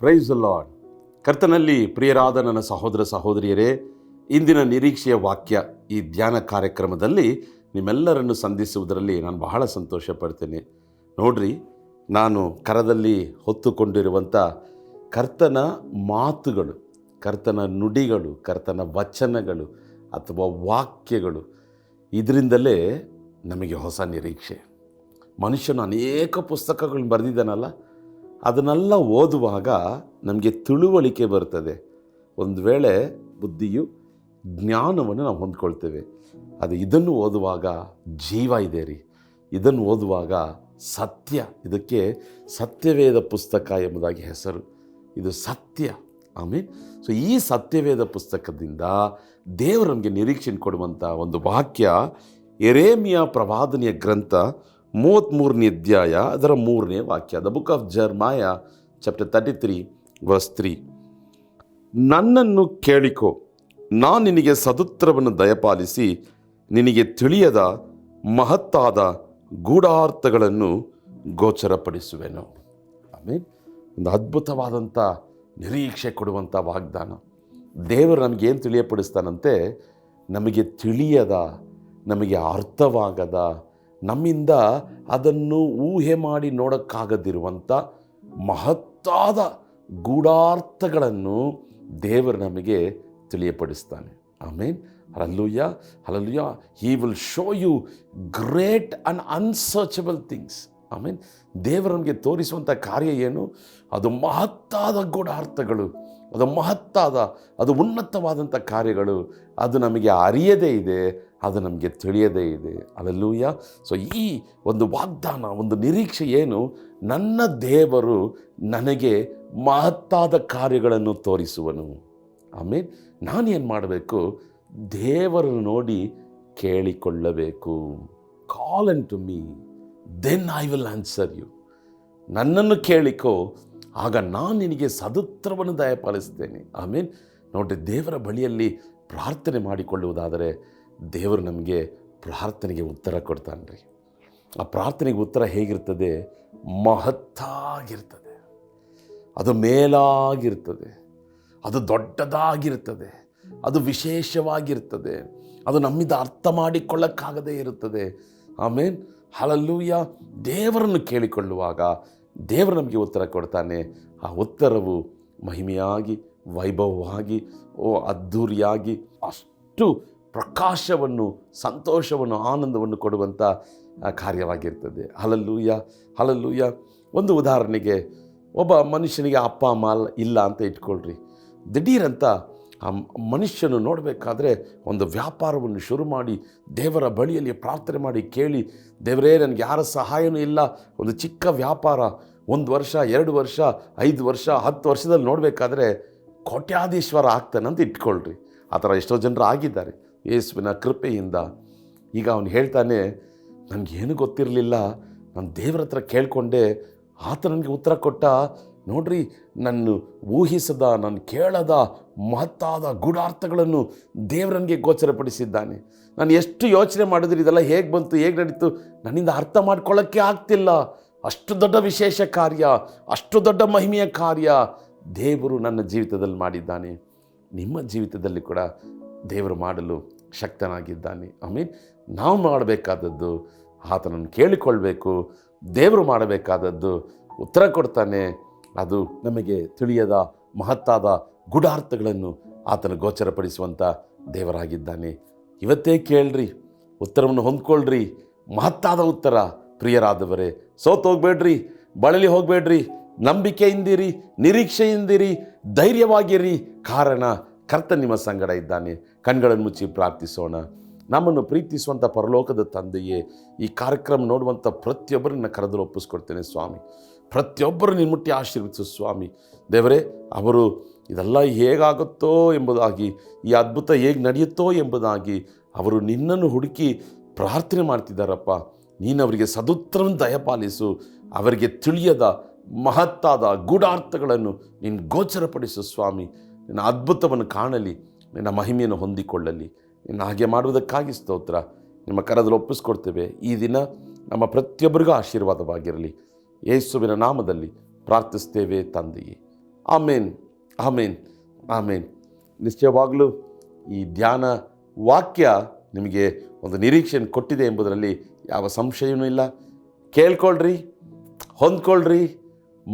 Price lord ಕರ್ತನಲ್ಲಿ ಪ್ರಿಯರಾದ ನನ್ನ ಸಹೋದರ ಸಹೋದರಿಯರೇ, ಇಂದಿನ ನಿರೀಕ್ಷೆಯ ವಾಕ್ಯ ಈ ಧ್ಯಾನ ಕಾರ್ಯಕ್ರಮದಲ್ಲಿ ನಿಮ್ಮೆಲ್ಲರನ್ನು ಸಂಧಿಸುವುದರಲ್ಲಿ ನಾನು ಬಹಳ ಸಂತೋಷ ಪಡ್ತೇನೆ ನೋಡ್ರಿ, ನಾನು ಕರದಲ್ಲಿ ಹೊತ್ತುಕೊಂಡಿರುವಂಥ ಕರ್ತನ ಮಾತುಗಳು, ಕರ್ತನ ನುಡಿಗಳು, ಕರ್ತನ ವಚನಗಳು ಅಥವಾ ವಾಕ್ಯಗಳು, ಇದರಿಂದಲೇ ನಮಗೆ ಹೊಸ ನಿರೀಕ್ಷೆ. ಮನುಷ್ಯನು ಅನೇಕ ಪುಸ್ತಕಗಳನ್ನ ಬರೆದಿದ್ದಾನಲ್ಲ ಅದನ್ನೆಲ್ಲ ಓದುವಾಗ ನಮಗೆ ತಿಳುವಳಿಕೆ ಬರ್ತದೆ. ಒಂದು ವೇಳೆ ಬುದ್ಧಿಯು ಜ್ಞಾನವನ್ನು ನಾವು ಹೊಂದ್ಕೊಳ್ತೇವೆ. ಅದು ಇದನ್ನು ಓದುವಾಗ ಜೀವ ಇದೆ ರೀ. ಇದನ್ನು ಓದುವಾಗ ಸತ್ಯ. ಇದಕ್ಕೆ ಸತ್ಯವೇದ ಪುಸ್ತಕ ಎಂಬುದಾಗಿ ಹೆಸರು. ಇದು ಸತ್ಯ. ಆಮೀನ್? ಸೊ ಈ ಸತ್ಯವೇದ ಪುಸ್ತಕದಿಂದ ದೇವರು ನಮಗೆ ನಿರೀಕ್ಷೆ ಕೊಡುವಂಥ ಒಂದು ವಾಕ್ಯ ಎರೇಮಿಯ ಪ್ರವಾದನೆಯ ಗ್ರಂಥ ಮೂವತ್ತ್ಮೂರನೇ ಅಧ್ಯಾಯ, ಅದರ ಮೂರನೇ ವಾಕ್ಯ. The book of Jeremiah chapter thirty three verse three ನನ್ನನ್ನು ಕೇಳಿಕೋ, ನಾನು ನಿನಗೆ ಸದುತ್ರವನ್ನು ದಯಪಾಲಿಸಿ, ನಿನಗೆ ತಿಳಿಯದ ಮಹತ್ತಾದ ಗೂಢಾರ್ಥಗಳನ್ನು ಗೋಚರಪಡಿಸುವೆನು. ಆಮೇಲೆ ಒಂದು ಅದ್ಭುತವಾದಂಥ ನಿರೀಕ್ಷೆ ಕೊಡುವಂಥ ವಾಗ್ದಾನ. ದೇವರು ನಮಗೇನು ತಿಳಿಯಪಡಿಸ್ತಾನಂತೆ? ನಮಗೆ ತಿಳಿಯದ, ನಮಗೆ ಅರ್ಥವಾಗದ ನಮ್ಮಿಂದ ಅದನ್ನು ಊಹೆ ಮಾಡಿ ನೋಡೋಕ್ಕಾಗದಿರುವಂಥ ಮಹತ್ತಾದ ಗೂಢಾರ್ಥಗಳನ್ನು ದೇವರು ನಮಗೆ ತಿಳಿಯಪಡಿಸ್ತಾನೆ. Amen. Hallelujah hallelujah he will show you great and unsearchable things amen. ದೇವರು ನಮಗೆ ತೋರಿಸುವಂಥ ಕಾರ್ಯ ಏನು? ಅದು ಮಹತ್ತಾದ ಗೂಢಾರ್ಥಗಳು ಅದು ಮಹತ್ತಾದ, ಅದು ಉನ್ನತವಾದಂಥ ಕಾರ್ಯಗಳು. ಅದು ನಮಗೆ ಅರಿಯದೇ ಇದೆ, ಅದು ನಮಗೆ ತಿಳಿಯದೇ ಇದೆ. ಅಲ್ಲೂಯ್ಯ ಸೊ ಈ ಒಂದು ವಾಗ್ದಾನ, ಒಂದು ನಿರೀಕ್ಷೆ ಏನು? ನನ್ನ ದೇವರು ನನಗೆ ಮಹತ್ತಾದ ಕಾರ್ಯಗಳನ್ನು ತೋರಿಸುವನು. ಆಮೇಲೆ ನಾನೇನು ಮಾಡಬೇಕು? ದೇವರನ್ನು ನೋಡಿ ಕೇಳಿಕೊಳ್ಳಬೇಕು. Call unto me then I will answer you ನನ್ನನ್ನು ಕೇಳಿಕೋ, ಆಗ ನಾನು ನಿನಗೆ ಸದುತ್ತರವನ್ನು ದಯಪಾಲಿಸ್ತೇನೆ ಆಮೇಲೆ ನೋಡ್ರಿ, ದೇವರ ಬಳಿಯಲ್ಲಿ ಪ್ರಾರ್ಥನೆ ಮಾಡಿಕೊಳ್ಳುವುದಾದರೆ ದೇವರು ನಮಗೆ ಪ್ರಾರ್ಥನೆಗೆ ಉತ್ತರ ಕೊಡ್ತಾನೆ ರೀ ಆ ಪ್ರಾರ್ಥನೆಗೆ ಉತ್ತರ ಹೇಗಿರ್ತದೆ? ಮಹತ್ತಾಗಿರ್ತದೆ. ಅದು ಮೇಲಾಗಿರ್ತದೆ. ಅದು ದೊಡ್ಡದಾಗಿರ್ತದೆ. ಅದು ವಿಶೇಷವಾಗಿರ್ತದೆ. ಅದು ನಮ್ಮಿಂದ ಅರ್ಥ ಮಾಡಿಕೊಳ್ಳಕ್ಕಾಗದೇ ಇರುತ್ತದೆ. ಆಮೇಲೆ ಹಲಲ್ಲೂಯ ದೇವರನ್ನು ಕೇಳಿಕೊಳ್ಳುವಾಗ ದೇವರು ನಮಗೆ ಉತ್ತರ ಕೊಡ್ತಾನೆ. ಆ ಉತ್ತರವು ಮಹಿಮೆಯಾಗಿ, ವೈಭವವಾಗಿ, ಓ ಅದ್ಧೂರಿಯಾಗಿ, ಅಷ್ಟು ಪ್ರಕಾಶವನ್ನು, ಸಂತೋಷವನ್ನು, ಆನಂದವನ್ನು ಕೊಡುವಂಥ ಕಾರ್ಯವಾಗಿರ್ತದೆ. ಹಲಲ್ಲೂಯ ಹಲಲ್ಲೂಯ ಒಂದು ಉದಾಹರಣೆಗೆ, ಒಬ್ಬ ಮನುಷ್ಯನಿಗೆ ಅಪ್ಪ, ಅಮ್ಮ ಇಲ್ಲ ಅಂತ ಇಟ್ಕೊಳ್ರಿ. ದಿಢೀರಂತ ಆ ಮನುಷ್ಯನು ನೋಡಬೇಕಾದ್ರೆ ಒಂದು ವ್ಯಾಪಾರವನ್ನು ಶುರು ಮಾಡಿ ದೇವರ ಬಳಿಯಲ್ಲಿ ಪ್ರಾರ್ಥನೆ ಮಾಡಿ ಕೇಳಿ, ದೇವರೇ ನನಗೆ ಯಾರ ಸಹಾಯವೂ ಇಲ್ಲ. ಒಂದು ಚಿಕ್ಕ ವ್ಯಾಪಾರ, ಒಂದು ವರ್ಷ, ಎರಡು ವರ್ಷ, ಐದು ವರ್ಷ, ಹತ್ತು ವರ್ಷದಲ್ಲಿ ನೋಡಬೇಕಾದ್ರೆ ಕೋಟ್ಯಾಧೀಶ್ವರ ಆಗ್ತಾನೆ ಅಂತ ಇಟ್ಕೊಳ್ರಿ. ಆ ಥರ ಎಷ್ಟೋ ಜನರು ಆಗಿದ್ದಾರೆ ಯೇಸುವಿನ ಕೃಪೆಯಿಂದ. ಈಗ ಅವನು ಹೇಳ್ತಾನೆ, ನನಗೇನು ಗೊತ್ತಿರಲಿಲ್ಲ. ನಾನು ದೇವ್ರ ಹತ್ರ ಕೇಳಿಕೊಂಡೆ. ಆತ ನನಗೆ ಉತ್ತರ ಕೊಟ್ಟ. ನೋಡ್ರಿ, ನನ್ನ ಊಹಿಸದ ನಾನು ಕೇಳದ, ಮಹತ್ತಾದ ಗೂಢಾರ್ಥಗಳನ್ನು ದೇವರನಿಗೆ ಗೋಚರಪಡಿಸಿದ್ದಾನೆ. ನಾನು ಎಷ್ಟು ಯೋಚನೆ ಮಾಡಿದ್ರೆ ಇದೆಲ್ಲ ಹೇಗೆ ಬಂತು, ಹೇಗೆ ನಡೀತು, ನನ್ನಿಂದ ಅರ್ಥ ಮಾಡ್ಕೊಳ್ಳೋಕ್ಕೆ ಆಗ್ತಿಲ್ಲ. ಅಷ್ಟು ದೊಡ್ಡ ವಿಶೇಷ ಕಾರ್ಯ, ಅಷ್ಟು ದೊಡ್ಡ ಮಹಿಮೆಯ ಕಾರ್ಯ ದೇವರು ನನ್ನ ಜೀವಿತದಲ್ಲಿ ಮಾಡಿದ್ದಾನೆ. ನಿಮ್ಮ ಜೀವಿತದಲ್ಲಿ ಕೂಡ ದೇವರು ಮಾಡಲು ಶಕ್ತನಾಗಿದ್ದಾನೆ. ಆಮೀನ್, ನಾವು ಮಾಡಬೇಕಾದದ್ದು ಆತನನ್ನು ಕೇಳಿಕೊಳ್ಬೇಕು, ದೇವರು ಮಾಡಬೇಕಾದದ್ದು ಉತ್ತರ ಕೊಡ್ತಾನೆ. ಅದು ನಮಗೆ ತಿಳಿಯದ ಮಹತ್ತಾದ ಗೂಢಾರ್ಥಗಳನ್ನು ಆತನ ಗೋಚರಪಡಿಸುವಂಥ ದೇವರಾಗಿದ್ದಾನೆ. ಇವತ್ತೇ ಕೇಳ್ರಿ, ಉತ್ತರವನ್ನು ಹೊಂದ್ಕೊಳ್ರಿ. ಮಹತ್ತಾದ ಉತ್ತರ, ಪ್ರಿಯರಾದವರೇ, ಸೋತು ಹೋಗ್ಬೇಡ್ರಿ, ಬಳಲಿ ಹೋಗಬೇಡ್ರಿ, ನಂಬಿಕೆಯಿಂದಿರಿ, ನಿರೀಕ್ಷೆಯಿಂದಿರಿ, ಧೈರ್ಯವಾಗಿರಿ. ಕಾರಣ, ಕರ್ತ ನಿಮ್ಮ ಸಂಗಡ ಇದ್ದಾನೆ. ಕಣ್ಗಳನ್ನು ಮುಚ್ಚಿ ಪ್ರಾರ್ಥಿಸೋಣ. ನಮ್ಮನ್ನು ಪ್ರೀತಿಸುವಂಥ ಪರಲೋಕದ ತಂದೆಯೇ, ಈ ಕಾರ್ಯಕ್ರಮ ನೋಡುವಂಥ ಪ್ರತಿಯೊಬ್ಬರನ್ನ ಕರೆದು ಒಪ್ಪಿಸ್ಕೊಡ್ತೇನೆ ಸ್ವಾಮಿ. ಪ್ರತಿಯೊಬ್ಬರು ನಿನ್ನ ಮುಟ್ಟಿ ಆಶೀರ್ವಿಸು ಸ್ವಾಮಿ. ದೇವರೇ, ಅವರು ಇದೆಲ್ಲ ಹೇಗಾಗುತ್ತೋ ಎಂಬುದಾಗಿ, ಈ ಅದ್ಭುತ ಹೇಗೆ ನಡೆಯುತ್ತೋ ಎಂಬುದಾಗಿ ಅವರು ನಿನ್ನನ್ನು ಹುಡುಕಿ ಪ್ರಾರ್ಥನೆ ಮಾಡ್ತಿದ್ದಾರಪ್ಪ. ನೀನು ಅವರಿಗೆ ಸದುತ್ತರವನ್ನು ದಯಪಾಲಿಸು. ಅವರಿಗೆ ತಿಳಿಯದ ಮಹತ್ತಾದ ಗೂಢಾರ್ಥಗಳನ್ನು ನೀನು ಗೋಚರಪಡಿಸು ಸ್ವಾಮಿ. ನಿನ್ನ ಅದ್ಭುತವನ್ನು ಕಾಣಲಿ. ನಿನ್ನ ಮಹಿಮೆಯನ್ನು ಹೊಂದಿಕೊಳ್ಳಲಿ. ನಿನ್ನ ಹಾಗೆ ಮಾಡುವುದಕ್ಕಾಗಿ ಸ್ತೋತ್ರ. ನಿಮ್ಮ ಕರದಲ್ಲಿ ಒಪ್ಪಿಸ್ಕೊಡ್ತೇವೆ. ಈ ದಿನ ನಮ್ಮ ಪ್ರತಿಯೊಬ್ಬರಿಗೂ ಆಶೀರ್ವಾದವಾಗಿರಲಿ. ಯೇಸುವಿನ ನಾಮದಲ್ಲಿ ಪ್ರಾರ್ಥಿಸ್ತೇವೆ ತಂದೆಯೇ. ಆಮೇನ್ ಆಮೇನ್ ಆಮೇನ್. ನಿಶ್ಚಯವಾಗಲೂ ಈ ಧ್ಯಾನ ವಾಕ್ಯ ನಿಮಗೆ ಒಂದು ನಿರೀಕ್ಷೆಯನ್ನು ಕೊಟ್ಟಿದೆ ಎಂಬುದರಲ್ಲಿ ಯಾವ ಸಂಶಯವೂ ಇಲ್ಲ. ಕೇಳ್ಕೊಳ್ರಿ, ಹೊಂದ್ಕೊಳ್ರಿ,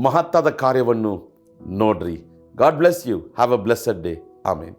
ಮಹತ್ತಾದ ಕಾರ್ಯವನ್ನು ನೋಡ್ರಿ. God bless you have a blessed day amen.